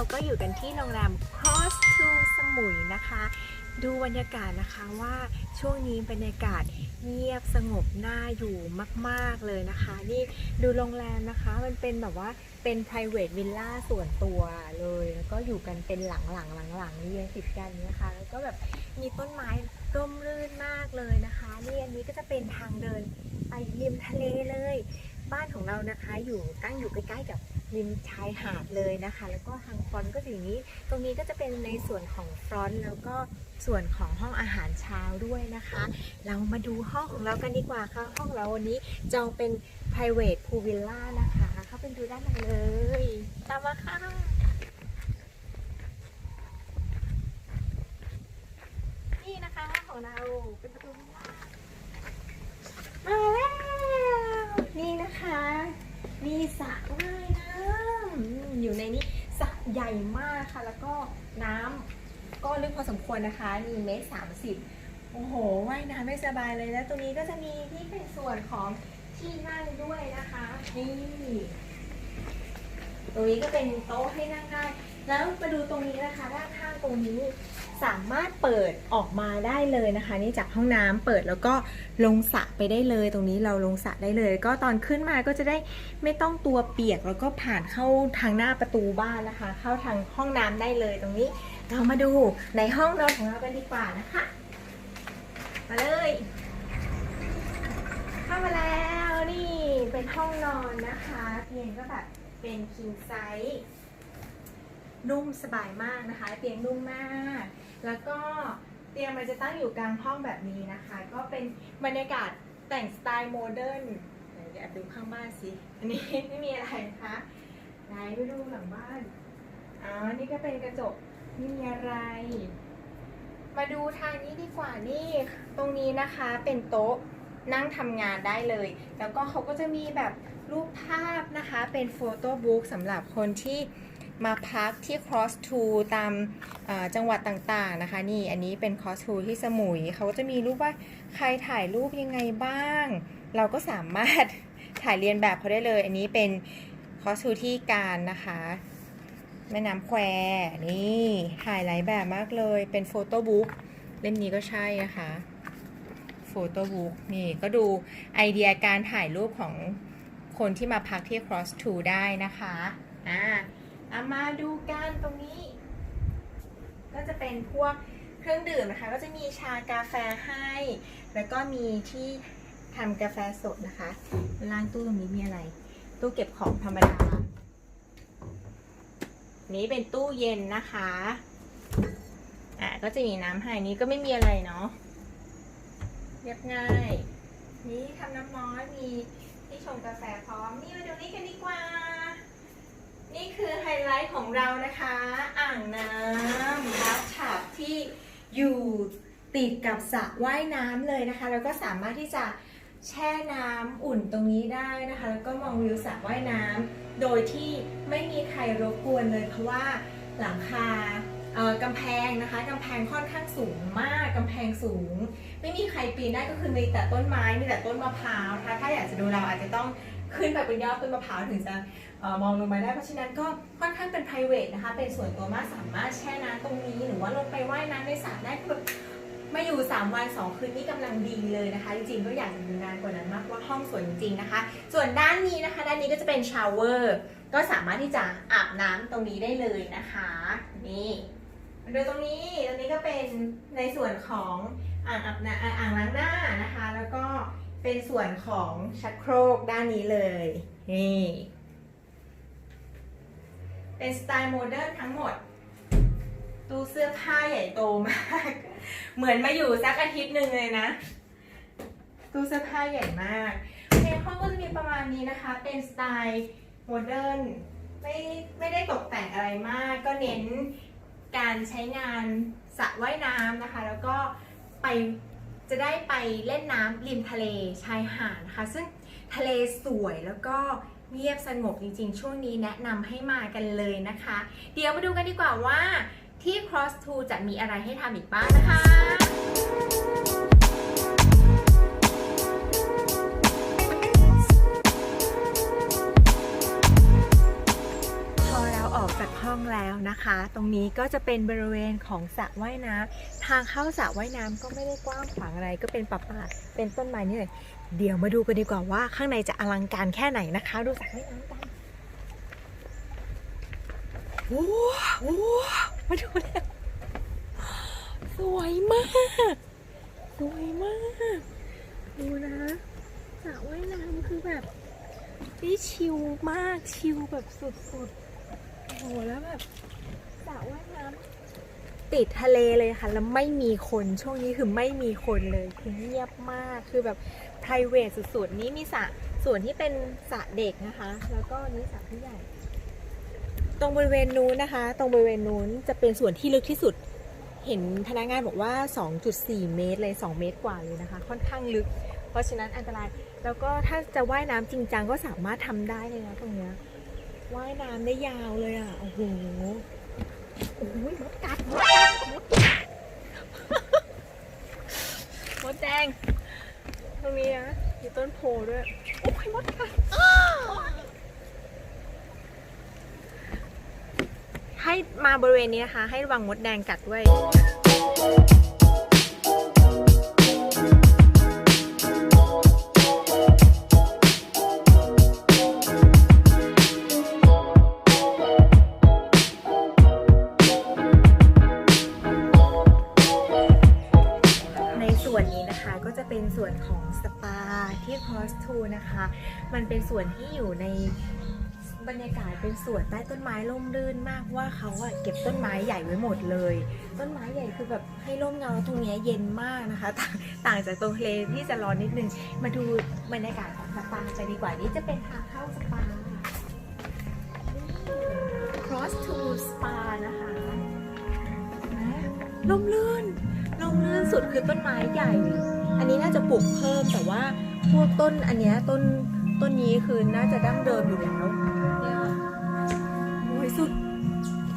เราก็อยู่กันที่โรงแรม Cross to สมุยนะคะ ดูบรรยากาศนะคะว่าช่วงนี้บรรยากาศเงียบสงบน่าอยู่มาก ๆ เลยนะคะ นี่ดูโรงแรมนะคะ มันเป็นแบบว่าเป็น private villa ส่วนตัวเลย แล้วก็อยู่กันเป็นหลังๆหลังๆเรียงติดกันนะคะ แล้วก็แบบมีต้นไม้ร่มรื่นมากเลยนะคะ นี่อันนี้ก็จะเป็นทางเดินไปริมทะเลเลย บ้านของเรานะคะอยู่ตั้งอยู่ใกล้ๆกับริมชายหาดเลยนะคะ แล้วก็ทางฟรอนต์ก็อย่างนี้ ตรงนี้ก็จะเป็นในส่วนของฟรอนต์แล้วก็ส่วนของห้องอาหารเช้าด้วยนะคะ เรามาดูห้องของเรากันดีกว่าค่ะ ห้องเราวันนี้จองเป็น private pool villa นะคะ เข้าไปดูด้านในเลย ตามมาค่ะนี่นะคะห้องของเราเป็นประตูมาแล้ว นี่นะคะ มีสระว่ายน้ำอยู่ในนี้สระใหญ่มากค่ะ แล้วก็น้ำก็ลึกพอสมควรนะคะ มีเมตรสามสิบโอ้โหว่ายน้ำไม่สบายเลยแล้วตรงนี้ก็จะมีที่เป็นส่วนของที่นั่งด้วยนะคะนี่ตรงนี้ก็เป็นโต๊ะให้นั่งได้ แล้วมาดูตรงนี้นะคะ ด้านข้างตรงนี้ สามารถเปิดออกมาได้เลยนะคะ นี่จากห้องน้ำเปิดแล้วก็ลงสระไปได้เลย ตรงนี้เราลงสระได้เลย ก็ตอนขึ้นมาก็จะได้ไม่ต้องตัวเปียกแล้วก็ผ่านเข้าทางหน้าประตูบ้านนะคะ เข้าทางห้องน้ำได้เลยตรงนี้ เรามาดูในห้องนอนของเรากันดีกว่านะคะ มาเลยเข้ามาแล้วนี่เป็นห้องนอนนะคะเตียงก็แบบเป็น king size นุ่มสบายมากนะคะ เตียงนุ่มมาก แล้วก็เตียงมันจะตั้งอยู่กลางห้องแบบนี้นะคะ ก็เป็นบรรยากาศแต่งสไตล์โมเดิร์นเดี๋ยวแอบดูข้างบ้านสิ อันนี้ไม่มีอะไรนะคะไหนไปดูหลังบ้านอ๋อนี่ก็เป็นกระจกไม่มีอะไร มาดูทางนี้ดีกว่านี่ ตรงนี้นะคะเป็นโต๊ะนั่งทำงานได้เลย แล้วก็เขาก็จะมีแบบรูปภาพนะคะ เป็นโฟโต้บุ๊กสำหรับคนที่ มาพักที่ Cross to ตามจังหวัดต่างๆนะคะ นี่อันนี้เป็น Cross to ที่สมุยเขาก็จะมีรูปว่าใครถ่ายรูปยังไงบ้าง เราก็สามารถถ่ายเรียนแบบเขาได้เลย อันนี้เป็น Cross to ที่การนะคะแม่น้ำแควนี่ถ่ายหลายแบบมากเลย เป็นโฟโต้บุ๊กเล่มนี้ก็ใช่นะคะโฟโต้บุ๊กนี่ก็ดูไอเดียการถ่ายรูปของคนที่มาพักที่ Cross to ได้นะคะ อ่า อามาดูกันตรงนี้ ก็จะเป็นพวกเครื่องดื่มนะคะ ก็จะมีชากาแฟให้ แล้วก็มีที่ทำกาแฟสดนะคะ ล่างตู้ตรงนี้มีอะไร ตู้เก็บของธรรมดา นี้เป็นตู้เย็นนะคะ อะก็จะมีน้ำให้นี้ก็ไม่มีอะไรเนาะ เรียบง่าย นี่ทำน้ำร้อนมีที่ชงกาแฟพร้อม นี่มาดูนี่กันดีกว่า นี่คือไฮไลท์ของเรานะคะ อ่างน้ำบัสฉับที่อยู่ติดกับสระว่ายน้ำเลยนะคะ แล้วก็สามารถที่จะแช่น้ำอุ่นตรงนี้ได้นะคะ แล้วก็มองวิวสระว่ายน้ำโดยที่ไม่มีใครรบกวนเลย เพราะว่าหลังคาเอ่อกำแพงนะคะกำแพงค่อนข้างสูงมากกำแพงสูง ไม่มีใครปีนได้ก็คือมีแต่ต้นไม้มีแต่ต้นมะพร้าวนะคะถ้าอยากจะดูเราอาจจะต้องขึ้นไปบนยอดต้นมะพร้าวถึงจะ มองลงมาได้เพราะฉะนั้นก็ค่อนข้างเป็น p r i v a t นะคะ เป็นส่วนตัวมากสามารถแช่น้ำตรงนี้ หรือว่าลงไปว่ายน้ำในสระได้คือมาอยู่ 3 วัน 2 คืนนี่กำลังดีเลยนะคะ จริงๆก็อยากจะอยู่นานกว่านั้นมากว่าห้องสวยจริงๆนะคะ ส่วนด้านนี้นะคะ ด้านนี้ก็จะเป็นชาวเวอร์ก็สามารถที่จะอาบน้ำตรงนี้ได้เลยนะคะ นี่มาดูตรงนี้ตรงนี้ก็เป็นในส่วนของอ่างอาบน้ำอ่างล้างหน้านะคะ แล้วก็เป็นส่วนของชักโครกด้านนี้เลย นี่ เป็นสไตล์โมเดิร์นทั้งหมด ตู้เสื้อผ้าใหญ่โตมาก เหมือนมาอยู่สักอาทิตย์หนึ่งเลยนะ ตู้เสื้อผ้าใหญ่มากเพลงห้องก็จะมีประมาณนี้นะคะ เป็นสไตล์โมเดิร์นไม่ไม่ได้ตกแต่งอะไรมาก ก็เน้นการใช้งานสระว่ายน้ำนะคะ แล้วก็ไปจะได้ไปเล่นน้ำริมทะเลชายหาดนะคะ ซึ่งทะเลสวยแล้วก็ เงียบสงบจริงๆ ช่วงนี้แนะนำให้มากันเลยนะคะ เดี๋ยวมาดูกันดีกว่าว่าที่ Cross 2 จะมีอะไรให้ทำอีกบ้างนะคะ แล้วนะคะ ตรงนี้ก็จะเป็นบริเวณของสระว่ายน้ำทางเข้าสระว่ายน้ำก็ไม่ได้กว้างขวางอะไร ก็เป็นป่าป่าเป็นต้นไม้นี่เลยเดี๋ยวมาดูกันดีกว่าว่าข้างในจะอลังการแค่ไหนนะคะ ดูสระว่ายน้ำกันโอ้โหมาดูแล้วสวยมาก สวยมาก ดูนะสระว่ายน้ำคือแบบนี่ชิลมากชิลแบบสุดๆ โอ้โหแล้วแบบสระว่ายน้ำติดทะเลเลยค่ะ แล้วไม่มีคนช่วงนี้คือไม่มีคนเลยคือเงียบมากคือแบบ p r i v a t สุดๆ นี่มีสระส่วนที่เป็นสระเด็กนะคะ แล้วก็นี่สระผู้ใหญ่ ตรงบริเวณนู้นนะคะ ตรงบริเวณนู้นจะเป็นส่วนที่ลึกที่สุด เห็นพนักงานบอกว่า 2.4 เมตรเลย 2 เมตรกว่าเลยนะคะ ค่อนข้างลึก เพราะฉะนั้นอันตราย แล้วก็ถ้าจะว่ายน้ำจริงจังก็สามารถทำได้เลยนะตรงเนี้ย ว่ายน้ำได้ยาวเลยอะ โอ้โห โอ้โหมดกัดมดกัดมดกัดมดแดงตรงนี้นะมีต้นโพด้วย โอ้ยมดกัดให้มาบริเวณนี้นะคะ ให้ระวังมดแดงกัดด้วย มันเป็นส่วนที่อยู่ในบรรยากาศเป็นสวนใต้ต้นไม้ร่มรื่นมากว่าเขาอะเก็บต้นไม้ใหญ่ไว้หมดเลย ต้นไม้ใหญ่คือแบบให้ร่มเงาตรงนี้เย็นมากนะคะ ต่างต่างจากตรงทะเลที่จะร้อนนิดนึง มาดูบรรยากาศของสปาไปดีกว่านี่จะเป็นทางเข้าสปา Cross to Spa นะคะร่มรื่นลมลื่นสุดคือต้นไม้ใหญ่ อันนี้น่าจะปลูกเพิ่มแต่ว่าพวกต้นอันเนี้ยต้น ต้นนี้คือน่าจะดั้งเดิมอยู่แล้วเนี่ยโอ้ยสุด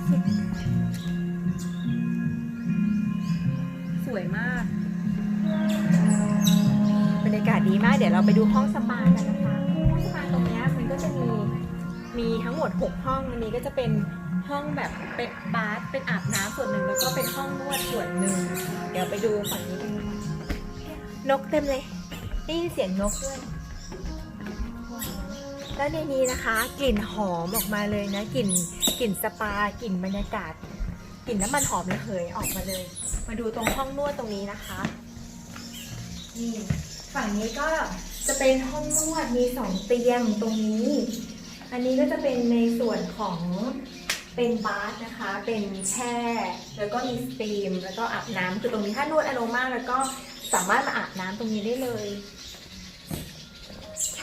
สุด สวยมากบรรยากาศดีมากเดี๋ยวเราไปดูห้องสปากันนะคะห้องสปาตรงเนี้ยมันก็จะมีมีทั้งหมด 6 ห้องอันนี้ก็จะเป็นห้องแบบเป็นบาร์เป็นอาบน้ำส่วนหนึ่งแล้วก็เป็นห้องนวดส่วนหนึ่งเดี๋ยวไปดูฝั่งนี้กันค่ะนกเต็มเลยได้ยินเสียงนกด้วย แล้วในนี้นะคะกลิ่นหอมออกมาเลยนะกลิ่นกลิ่นสปากลิ่นบรรยากาศกลิ่นน้ำมันหอมระเหยออกมาเลย มาดูตรงห้องนวดตรงนี้นะคะนี่ฝั่งนี้ก็จะเป็นห้องนวดมีสองเตียงตรงนี้ อันนี้ก็จะเป็นในส่วนของเป็นบาร์นะคะ เป็นแช่ แล้วก็มีสตรีม แล้วก็อาบน้ำคือตรงนี้ถ้านวดอโรมาแล้วก็สามารถมาอาบน้ำตรงนี้ได้เลย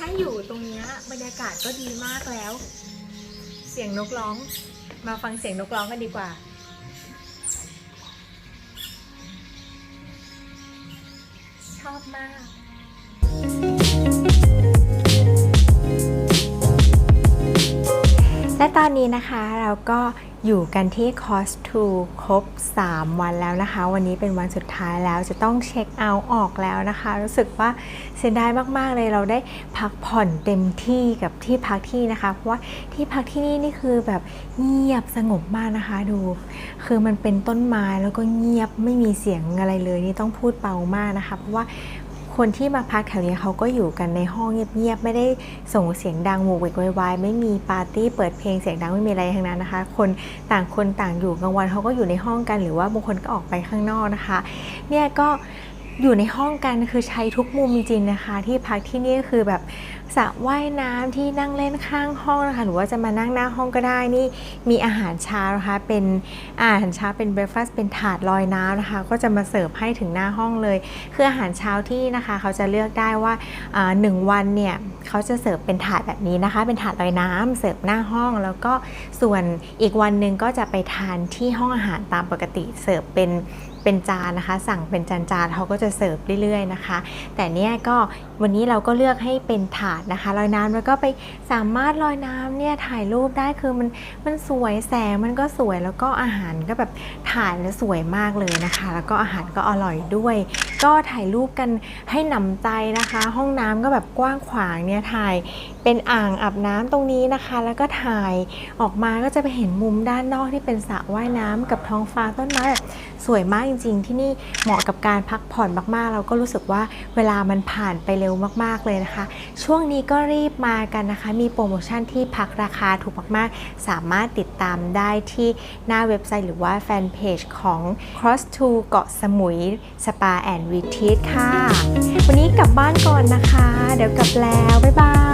ถ้าอยู่ตรงนี้บรรยากาศก็ดีมากแล้ว เสียงนกร้อง มาฟังเสียงนกร้องกันดีกว่า ชอบมากและตอนนี้นะคะเราก็ อยู่กันที่ Cost to ครบ 3 วันแล้วนะคะ วันนี้เป็นวันสุดท้ายแล้วจะต้องเช็คเอาท์ออกแล้วนะคะ รู้สึกว่าเสียดายมากๆเลยเราได้พักผ่อนเต็มที่กับที่พักที่นะคะ เพราะว่าที่พักที่นี่นี่คือแบบเงียบสงบมากนะคะดู คือมันเป็นต้นไม้แล้วก็เงียบไม่มีเสียงอะไรเลยนี่ต้องพูดเบามากนะคะ เพราะว่า คนที่มาพักแถวนี้เขาก็อยู่กันในห้องเงียบๆไม่ได้ส่งเสียงดังโวกเวกโวยวายไม่มีปาร์ตี้เปิดเพลงเสียงดังไม่มีอะไรทั้งนั้นนะคะ คนต่างคนต่างอยู่กลางวันเขาก็อยู่ในห้องกัน หรือว่าบางคนก็ออกไปข้างนอกนะคะ เนี่ยก็ อยู่ในห้องกันคือใช้ทุกมุมจริงๆนะคะ ที่พักที่นี่คือแบบสระว่ายน้ำที่นั่งเล่นข้างห้องนะคะหรือว่าจะมานั่งหน้าห้องก็ได้นี่มีอาหารเช้านะคะเป็นอาหารเช้าเป็นเบรคฟาสต์เป็นถาดลอยน้ำนะคะ ก็จะมาเสิร์ฟให้ถึงหน้าห้องเลย คืออาหารเช้าที่นะคะ เขาจะเลือกได้ว่าอ่าหนึ่งวันเนี่ยเขาจะเสิร์ฟเป็นถาดแบบนี้นะคะ เป็นถาดลอยน้ำเสิร์ฟหน้าห้อง แล้วก็ส่วนอีกวันหนึ่งก็จะไปทานที่ห้องอาหารตามปกติเสิร์ฟเป็น เป็นจานนะคะ สั่งเป็นจานจานๆเขาก็จะเสิร์ฟเรื่อยๆนะคะ แต่เนี่ยก็ วันนี้เราก็เลือกให้เป็นถาดนะคะลอยน้ำแล้วก็ไปสามารถลอยน้ำเนี่ยถ่ายรูปได้คือมันมันสวยแสงมันก็สวยแล้วก็อาหารก็แบบถ่ายแล้วสวยมากเลยนะคะ แล้วก็อาหารก็อร่อยด้วย ก็ถ่ายรูปกันให้หนำใจนะคะ ห้องน้ำก็แบบกว้างขวางเนี่ยถ่ายเป็นอ่างอาบน้ำตรงนี้นะคะ แล้วก็ถ่ายออกมาก็จะไปเห็นมุมด้านนอกที่เป็นสระว่ายน้ำกับท้องฟ้าต้นไม้แบบสวยมากจริง ๆ ที่นี่เหมาะกับการพักผ่อนมากๆ เราก็รู้สึกว่าเวลามันผ่านไปเร็วมากๆเลยนะคะ ช่วงนี้ก็รีบมากันนะคะ มีโปรโมชั่นที่พักราคาถูกมากๆ สามารถติดตามได้ที่หน้าเว็บไซต์หรือว่าแฟนเพจของ Cross to เกาะสมุยสปาแอนด์วีทีสค่ะ วันนี้กลับบ้านก่อนนะคะ เดี๋ยวกลับแล้ว บ๊ายบาย